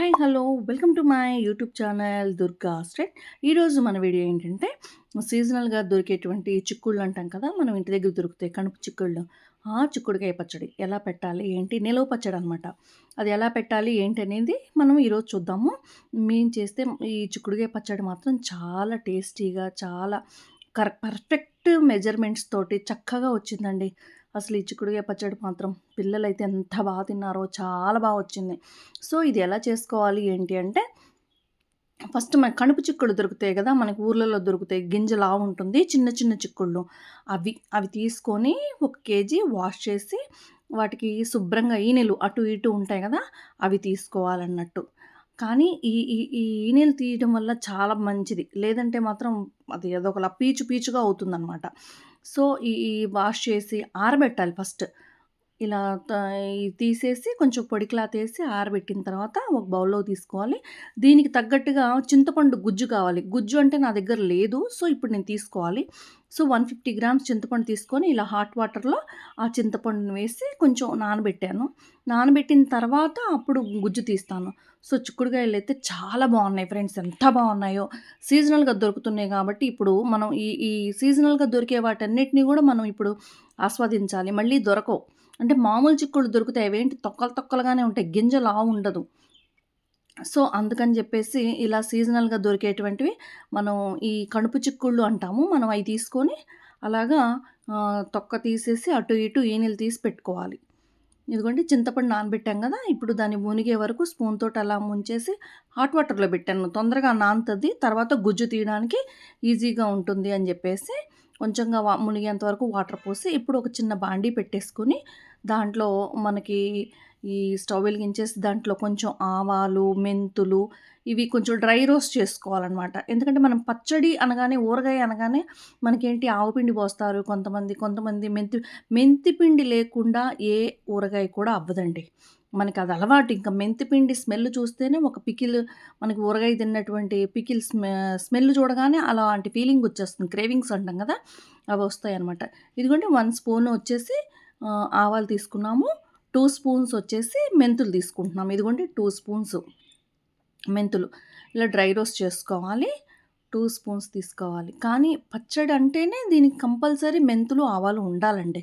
Hi hello welcome to my YouTube channel Durga straight ఈరోజు మన video ఏంటంటే సీజనల్గా దొరికేటువంటి చిక్కుళ్ళు అంటాం కదా మనం ఇంటి దగ్గర దొరుకుతాయి కణుపు చిక్కుళ్ళు. ఆ చిక్కుడుకాయ పచ్చడి ఎలా పెట్టాలి? ఏంటి? నిలవ పచ్చడి అనమాట అది ఎలా పెట్టాలి? ఏంటి అనేది మనం ఈరోజు చూద్దాము. మేము చేస్తే ఈ చిక్కుడుకాయ పచ్చడి మాత్రం చాలా టేస్టీగా చాలా కరెక్ట్ పర్ఫెక్ట్ మెజర్మెంట్స్ తోటి చక్కగా వచ్చిందండి. అసలు ఈ చిక్కుడుగా పచ్చడి మాత్రం పిల్లలైతే ఎంత బాగా తిన్నారో చాలా బాగా వచ్చింది. సో ఇది ఎలా చేసుకోవాలి? ఏంటి అంటే ఫస్ట్ మన కణుపు చిక్కుడు దొరుకుతాయి కదా మనకి ఊర్లలో దొరుకుతాయి గింజలా ఉంటుంది చిన్న చిన్న చిక్కుళ్ళు. అవి అవి తీసుకొని ఒక కేజీ వాష్ చేసి వాటికి శుభ్రంగా ఈనెలు అటు ఇటు ఉంటాయి కదా అవి తీసుకోవాలన్నట్టు. కానీ ఈ ఈ ఈ ఈనెలు తీయడం వల్ల చాలా మంచిది. లేదంటే మాత్రం అది అదొకలా పీచు పీచుగా అవుతుందన్నమాట. సో ఈ వాష్ చేసి ఆరబెట్టాలి ఫస్ట్ ఇలా తీసేసి కొంచెం పొడి క్లాత్ వేసి ఆరబెట్టిన తర్వాత ఒక బౌల్‌లో తీసుకోవాలి. దీనికి తగ్గట్టుగా చింతపండు గుజ్జు కావాలి. గుజ్జు అంటే నా దగ్గర లేదు. సో, ఇప్పుడు నేను తీసుకోవాలి. సో, 150 గ్రామ్స్ చింతపండు తీసుకొని ఇలా హాట్ వాటర్‌లో ఆ చింతపండుని వేసి కొంచెం నానబెట్టాను. నానబెట్టిన తర్వాత అప్పుడు గుజ్జు తీస్తాను. సో, చిక్కుడుకాయలు అయితే చాలా బాగున్నాయి ఫ్రెండ్స్. ఎంత బాగున్నాయో! సీజనల్‌గా దొరుకుతున్నాయి కాబట్టి ఇప్పుడు మనం ఈ ఈ సీజనల్‌గా దొరికే వాటన్నిటిని కూడా మనం ఇప్పుడు ఆస్వాదించాలి. మళ్ళీ దొరకవు. అంటే మామూలు చిక్కుళ్ళు దొరుకుతాయి. అవేంటి తొక్కలు తొక్కలుగానే ఉంటాయి. గింజ లావు ఉండదు. సో, అందుకని చెప్పేసి ఇలా సీజనల్‌గా దొరికేటువంటివి మనం ఈ కణుపు చిక్కుళ్ళు అంటాము. మనం అవి తీసుకొని అలాగా తొక్క తీసేసి అటు ఇటు ఈనెలు తీసి పెట్టుకోవాలి. ఇదిగోండి చింతపండు నానబెట్టాం కదా! ఇప్పుడు దాన్ని మునిగే వరకు స్పూన్ తోటి అలా ముంచేసి హాట్ వాటర్‌లో పెట్టాను. తొందరగా నానుతుంది తర్వాత గుజ్జు తీయడానికి ఈజీగా ఉంటుంది అని చెప్పేసి కొంచెంగా మునిగేంత వరకు వాటర్ పోసి ఇప్పుడు ఒక చిన్న బాండీ పెట్టేసుకొని దాంట్లో మనకి ఈ స్టవ్ వెలిగించేసి దాంట్లో కొంచెం ఆవాలు, మెంతులు ఇవి కొంచెం డ్రై రోస్ట్ చేసుకోవాలనమాట. ఎందుకంటే మనం పచ్చడి అనగానే ఊరగాయ అనగానే మనకేంటి ఆవుపిండి పోస్తారు కొంతమంది. కొంతమంది మెంతి మెంతి పిండి లేకుండా ఏ ఊరగాయ కూడా అవ్వదండి. మనకి అది అలవాటు. ఇంకా మెంతిపిండి స్మెల్ చూస్తేనే ఒక పికిల్ మనకి ఊరగాయ తిన్నటువంటి పికిల్ స్మె స్మెల్ చూడగానే అలాంటి ఫీలింగ్ వచ్చేస్తుంది. క్రేవింగ్స్ అంటాం కదా! అవి వస్తాయన్నమాట. ఇదిగోండి వన్ స్పూన్ వచ్చేసి ఆవాలు తీసుకున్నాము. టూ స్పూన్స్ వచ్చేసి మెంతులు తీసుకుంటున్నాము ఇదిగోండి టూ స్పూన్స్ మెంతులు. ఇలా డ్రై రోస్ట్ చేసుకోవాలి. టూ స్పూన్స్ తీసుకోవాలి. కానీ పచ్చడి అంటేనే దీనికి కంపల్సరీ మెంతులు, ఆవాలు ఉండాలండి.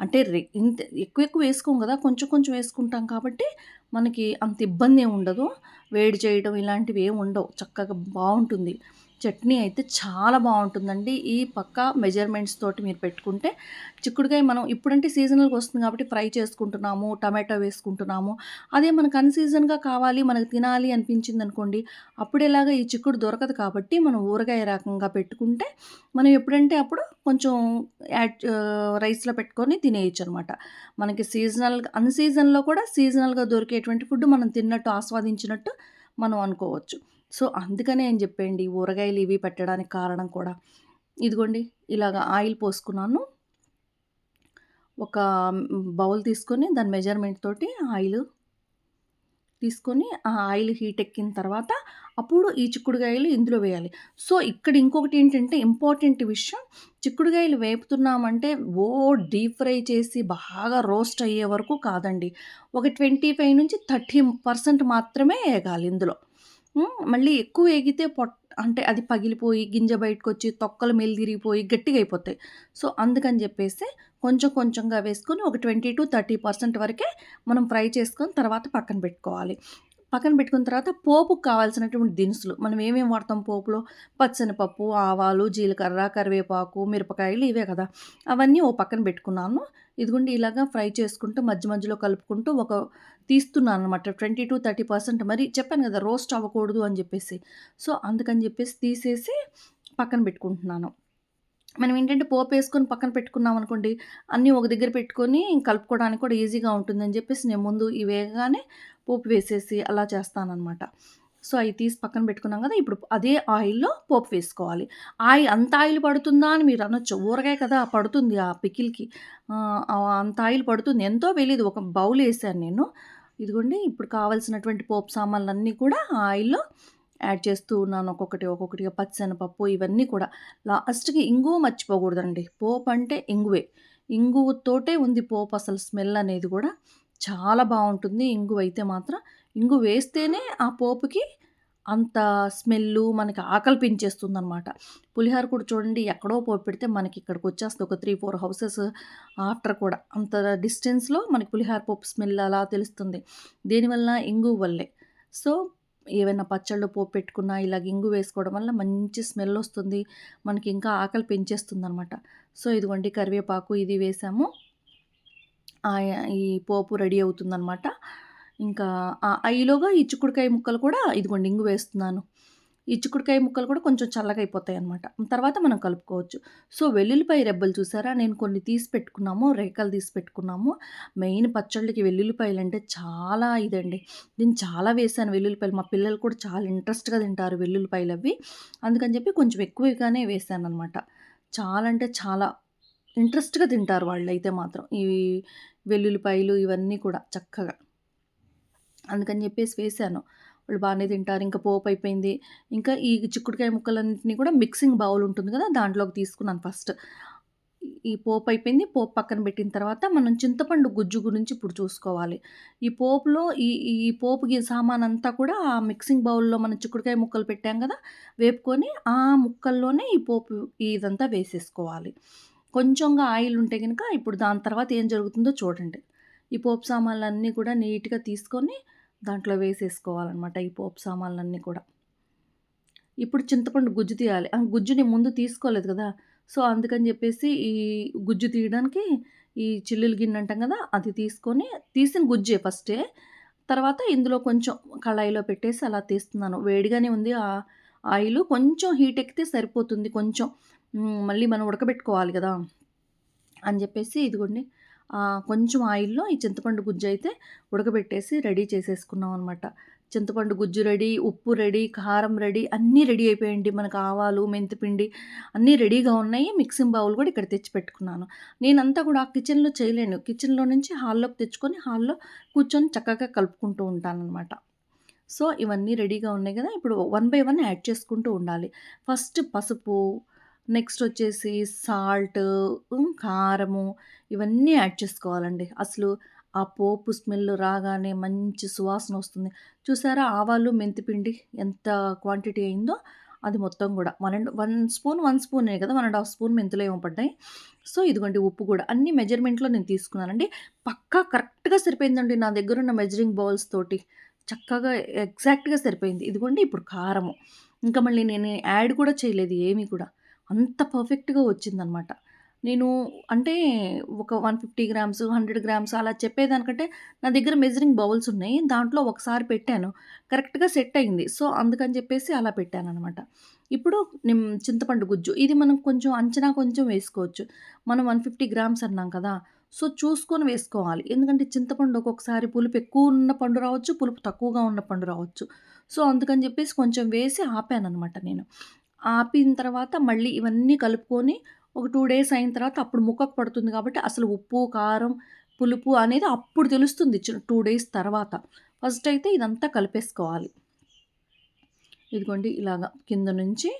అంటే రె ఇంత ఎక్కువ ఎక్కువ వేసుకోం కదా! కొంచెం కొంచెం వేసుకుంటాం కాబట్టి మనకి అంత ఇబ్బంది ఏమి ఉండదు. వేడి చేయడం ఇలాంటివి ఏమి ఉండవు. చక్కగా బాగుంటుంది చట్నీ అయితే చాలా బాగుంటుందండి ఈ పక్క మెజర్మెంట్స్ తోటి మీరు పెట్టుకుంటే చిక్కుడుకాయ మనం ఇప్పుడంటే సీజనల్‌గా వస్తుంది కాబట్టి ఫ్రై చేసుకుంటున్నాము. టమాటో వేసుకుంటున్నాము. అదే మనకు అన్‌సీజన్‌గా కావాలి, మనకు తినాలి అనిపించింది అనుకోండి అప్పుడేలాగా ఈ చిక్కుడు దొరకదు కాబట్టి మనం ఊరగాయ రకంగా పెట్టుకుంటే మనం ఎప్పుడంటే అప్పుడు కొంచెం యాడ్ రైస్‌లో పెట్టుకొని తినేయచ్చు అనమాట మనకి సీజనల్ అన్‌సీజన్‌లో కూడా సీజనల్‌గా దొరికేటువంటి ఫుడ్ మనం తిన్నట్టు ఆస్వాదించినట్టు మనం అనుకోవచ్చు. సో, అందుకనే అని చెప్పండి ఊరగాయలు ఇవి పెట్టడానికి కారణం కూడా. ఇదిగోండి ఇలాగ ఆయిల్ పోసుకున్నాను. ఒక బౌల్ తీసుకొని దాని మెజర్మెంట్ తోటి ఆయిల్ తీసుకొని ఆ ఆయిల్ హీట్ ఎక్కిన తర్వాత అప్పుడు ఈ చిక్కుడుకాయలు ఇందులో వేయాలి. సో, ఇక్కడ ఇంకొకటి ఏంటంటే ఇంపార్టెంట్ విషయం చిక్కుడుకాయలు వేపుతున్నామంటే ఓ డీప్ ఫ్రై చేసి బాగా రోస్ట్ అయ్యే వరకు కాదండి. ఒక 25-30% మాత్రమే వేయగాలి ఇందులో. మళ్ళీ ఎక్కువ ఎగితే పొట్ అంటే అది పగిలిపోయి గింజ బయటకొచ్చి తొక్కలు మెలితిరిగిపోయి గట్టిగా అయిపోతాయి. సో, అందుకని చెప్పేసి కొంచెం కొంచెంగా వేసుకొని ఒక 20-30% వరకే మనం ఫ్రై చేసుకొని తర్వాత పక్కన పెట్టుకోవాలి. పక్కన పెట్టుకున్న తర్వాత పోపుకు కావాల్సినటువంటి దినుసులు మనం ఏమేమి వాడతాం పోపులో పచ్చనిపప్పు ఆవాలు, జీలకర్ర, కరివేపాకు, మిరపకాయలు ఇవే కదా! అవన్నీ ఓ పక్కన పెట్టుకున్నాను. ఇదిగోండి ఇలాగా ఫ్రై చేసుకుంటూ మధ్య మధ్యలో కలుపుకుంటూ ఒక తీస్తున్నాను అనమాట ట్వంటీ టు థర్టీ పర్సెంట్ మరి చెప్పాను కదా! రోస్ట్ అవ్వకూడదు అని చెప్పేసి. సో, అందుకని చెప్పేసి తీసేసి పక్కన పెట్టుకుంటున్నాను. మనం ఏంటంటే పోపు వేసుకొని పక్కన పెట్టుకున్నాం అనుకోండి, అన్నీ ఒక దగ్గర పెట్టుకొని కలుపుకోవడానికి కూడా ఈజీగా ఉంటుందని చెప్పేసి నేను ముందు ఈ వేగగానే పోపు వేసేసి అలా చేస్తానన్నమాట సో, అవి తీసి పక్కన పెట్టుకున్నాం కదా! ఇప్పుడు అదే ఆయిల్‌లో పోపు వేసుకోవాలి. ఆయిల్ అంత ఆయిల్ పడుతుందా అని మీరు అనొచ్చు. ఊరగాయ కదా! పడుతుంది ఆ పికిల్‌కి. అంత ఆయిల్ పడుతుంది. ఎంతో వెళ్ళేది ఒక బౌల్ వేసాను నేను. ఇదిగోండి ఇప్పుడు కావాల్సినటువంటి పోపు సామాన్లన్నీ కూడా ఆయిల్‌లో యాడ్ చేస్తూ ఉన్నాను. ఒక్కొక్కటి ఒక్కొక్కటిగా పచ్చెనపప్పు ఇవన్నీ కూడా. లాస్ట్‌కి ఇంగువ మర్చిపోకూడదండి. పోపు అంటే ఇంగువే. ఇంగువతోటే ఉంది పోపు అసలు స్మెల్ అనేది కూడా. చాలా బాగుంటుంది ఇంగువ అయితే మాత్రం. ఇంగు వేస్తేనే ఆ పోపుకి అంత స్మెల్లు మనకి ఆకలి పెంచేస్తుందనమాట పులిహోర కూడా చూడండి ఎక్కడో పోపు పెడితే మనకి ఇక్కడికి వచ్చేస్తుంది ఒక త్రీ ఫోర్ హౌసెస్ ఆఫ్టర్ కూడా అంత డిస్టెన్స్లో మనకి పులిహోర పోపు స్మెల్ అలా తెలుస్తుంది దేనివల్ల ఇంగు వల్లే సో ఏవైనా పచ్చళ్ళు పోపు పెట్టుకున్నా ఇలాగ ఇంగు వేసుకోవడం వల్ల మంచి స్మెల్ వస్తుంది. మనకి ఇంకా ఆకలి పెంచేస్తుంది అనమాట సో ఇదిగోండి కరివేపాకు ఇది వేసాము. ఈ పోపు రెడీ అవుతుందనమాట ఇంకా ఈలోగా ఈ చిక్కుడుకాయ ముక్కలు కూడా ఇదిగోండి ఇంగు వేస్తున్నాను. ఈ చిక్కుడుకాయ ముక్కలు కూడా కొంచెం చల్లగా అయిపోతాయి అనమాట తర్వాత మనం కలుపుకోవచ్చు. సో వెల్లుల్లిపాయ రెబ్బలు చూసారా? నేను కొన్ని తీసి పెట్టుకున్నాము రేకలు తీసి పెట్టుకున్నాము. మెయిన్ పచ్చళ్ళకి వెల్లుల్లిపాయలు అంటే చాలా ఇదండి. నేను చాలా వేసాను వెల్లుల్లిపాయలు. మా పిల్లలు కూడా చాలా ఇంట్రెస్ట్గా తింటారు వెల్లుల్లిపాయలు అవి. అందుకని చెప్పి కొంచెం ఎక్కువగానే వేసాను అనమాట చాలా అంటే చాలా ఇంట్రెస్ట్గా తింటారు వాళ్ళు అయితే మాత్రం ఈ వెల్లుల్లిపాయలు ఇవన్నీ కూడా చక్కగా. అందుకని చెప్పేసి వేసాను. వాళ్ళు బాగానే తింటారు. ఇంకా పోపు అయిపోయింది. ఇంకా ఈ చిక్కుడుకాయ ముక్కలన్నింటినీ కూడా మిక్సింగ్ బౌల్ ఉంటుంది కదా దాంట్లోకి తీసుకున్నాను ఫస్ట్. ఈ పోపు అయిపోయింది. పోపు పక్కన పెట్టిన తర్వాత మనం చింతపండు గుజ్జు గురించి ఇప్పుడు చూసుకోవాలి. ఈ పోపులో ఈ ఈ పోపు సామాన్ అంతా కూడా ఆ మిక్సింగ్ బౌల్లో మనం చిక్కుడుకాయ ముక్కలు పెట్టాం కదా వేపుకొని ఆ ముక్కల్లోనే ఈ పోపు ఇదంతా వేసేసుకోవాలి. కొంచెంగా ఆయిల్ ఉంటే కనుక ఇప్పుడు దాని తర్వాత ఏం జరుగుతుందో చూడండి. ఈ పోపు సామాన్లన్నీ కూడా నీట్గా తీసుకొని దాంట్లో వేసేసుకోవాలన్నమాట ఈ పోపు సామాన్లన్నీ కూడా. ఇప్పుడు చింతపండు గుజ్జు తీయాలి. ఆ గుజ్జుని ముందు తీసుకోలేదు కదా. సో అందుకని చెప్పేసి ఈ గుజ్జు తీయడానికి ఈ చిల్లులు గిన్నె అంటాం కదా అది తీసుకొని తీసిన గుజ్జే ఫస్టే. తర్వాత ఇందులో కొంచెం కళాయిలో పెట్టేసి అలా తీస్తున్నాను. వేడిగానే ఉంది ఆ ఆయిల్. కొంచెం హీట్ ఎక్కితే సరిపోతుంది. కొంచెం మళ్ళీ మనం ఉడకబెట్టుకోవాలి కదా అని చెప్పేసి ఇదిగోండి. కొంచెం ఆయిల్లో ఈ చింతపండు గుజ్జు అయితే ఉడకబెట్టేసి రెడీ చేసేసుకున్నాం అనమాట చింతపండు గుజ్జు రెడీ ఉప్పు రెడీ కారం రెడీ అన్నీ రెడీ అయిపోయండి మనకు ఆవాలు మెంతిపిండి అన్నీ రెడీగా ఉన్నాయి. మిక్సింగ్ బౌల్ కూడా ఇక్కడ తెచ్చి పెట్టుకున్నాను. నేనంతా కూడా కిచెన్లో చేయలేను. కిచెన్లో నుంచి హాల్లోకి తెచ్చుకొని హాల్లో కూర్చొని చక్కగా కలుపుకుంటూ ఉంటానన్నమాట సో ఇవన్నీ రెడీగా ఉన్నాయి కదా. ఇప్పుడు వన్ బై వన్ యాడ్ చేసుకుంటూ ఉండాలి. ఫస్ట్ పసుపు నెక్స్ట్ వచ్చేసి సాల్ట్ కారము ఇవన్నీ యాడ్ చేసుకోవాలండి. అసలు ఆ పోపు స్మెల్ రాగానే మంచి సువాసన వస్తుంది. చూసారా ఆవాలు మెంతిపిండి ఎంత క్వాంటిటీ అయిందో అది మొత్తం కూడా. One and one spoon one స్పూనే కదా వన్ అండ్ హాఫ్ స్పూన్ మెంతులు ఏమో పడ్డాయి. సో ఇదిగోండి ఉప్పు కూడా. అన్ని మెజర్మెంట్లో నేను తీసుకున్నానండి. పక్కా కరెక్ట్గా సరిపోయిందండి నా దగ్గర ఉన్న మెజరింగ్ బౌల్స్ తోటి. చక్కగా ఎగ్జాక్ట్గా సరిపోయింది. ఇదిగోండి ఇప్పుడు కారము. ఇంకా మళ్ళీ నేను యాడ్ కూడా చేయలేదు ఏమీ కూడా. అంత పర్ఫెక్ట్గా వచ్చిందనమాట. నేను అంటే ఒక one fifty grams hundred grams అలా చెప్పేదానికంటే నా దగ్గర మెజరింగ్ బౌల్స్ ఉన్నాయి. దాంట్లో ఒకసారి పెట్టాను. కరెక్ట్గా సెట్ అయింది. సో అందుకని చెప్పేసి అలా పెట్టాను అనమాట ఇప్పుడు నేను చింతపండు గుజ్జు. ఇది మనం కొంచెం అంచనా కొంచెం వేసుకోవచ్చు. మనం వన్ ఫిఫ్టీ గ్రామ్స్ అన్నాం కదా! సో చూసుకొని వేసుకోవాలి. ఎందుకంటే చింతపండు ఒక్కొక్కసారి పులుపు ఎక్కువ ఉన్న పండు రావచ్చు పులుపు తక్కువగా ఉన్న పండు రావచ్చు. సో అందుకని చెప్పేసి కొంచెం వేసి ఆపాను అనమాట నేను. ఆపిన తర్వాత మళ్ళీ ఇవన్నీ కలుపుకొని ఒక టూ డేస్ అయిన తర్వాత అప్పుడు ముక్కకు పడుతుంది కాబట్టి అసలు ఉప్పు కారం పులుపు అనేది అప్పుడు తెలుస్తుంది టూ డేస్ తర్వాత. ఫస్ట్ అయితే ఇదంతా కలిపేసుకోవాలి. ఇదిగోండి ఇలాగ కింద నుంచి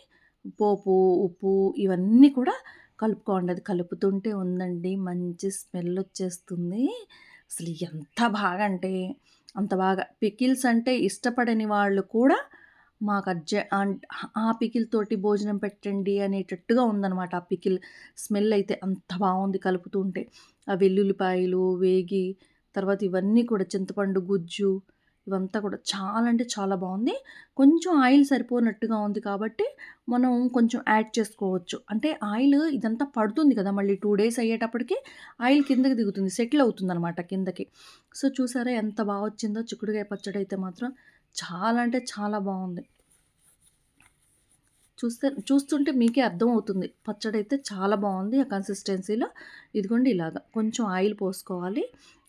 పోపు ఉప్పు ఇవన్నీ కూడా కలుపుకోండి. అది కలుపుతుంటే ఉందండి. మంచి స్మెల్ వచ్చేస్తుంది. అసలు ఎంత బాగా అంటే అంత బాగా. పికిల్స్ అంటే ఇష్టపడని వాళ్ళు కూడా మాకు అర్జ ఆ పికిల్తోటి భోజనం పెట్టండి అనేటట్టుగా ఉందన్నమాట. ఆ పికిల్ స్మెల్ అయితే అంత బాగుంది కలుపుతూ ఉంటే. ఆ వెల్లుల్లిపాయలు వేగి తర్వాత ఇవన్నీ కూడా చింతపండు గుజ్జు ఇవంతా కూడా చాలా అంటే చాలా బాగుంది. కొంచెం ఆయిల్ సరిపోనట్టుగా ఉంది కాబట్టి మనం కొంచెం యాడ్ చేసుకోవచ్చు. అంటే ఆయిల్ ఇదంతా పడుతుంది కదా మళ్ళీ టూ డేస్ అయ్యేటప్పటికి ఆయిల్ కిందకి దిగుతుంది సెటిల్ అవుతుంది అనమాట కిందకి. సో చూసారా ఎంత బాగా వచ్చిందో చిక్కుడుకాయ పచ్చడి అయితే మాత్రం. చాలా అంటే చాలా బాగుంది. చూస్తే చూస్తుంటే మీకే అర్థమవుతుంది. పచ్చడి అయితే చాలా బాగుంది ఆ కన్సిస్టెన్సీలో. ఇదిగోండి ఇలాగా కొంచెం ఆయిల్ పోసుకోవాలి.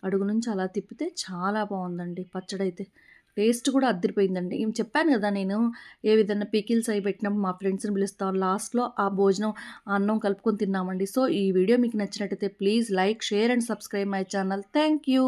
అడుగు నుంచి అలా తిప్పితే చాలా బాగుందండి పచ్చడి అయితే టేస్ట్ కూడా అద్దరిపోయిందండి. ఏం చెప్పాను కదా నేను ఏ విధంగా పీకిల్స్ అయి పెట్టినప్పుడు మా ఫ్రెండ్స్ని పిలుస్తాను లాస్ట్లో ఆ భోజనం అన్నం కలుపుకొని తిన్నామండి. సో ఈ వీడియో మీకు నచ్చినట్టయితే please like share and subscribe my channel. Thank you.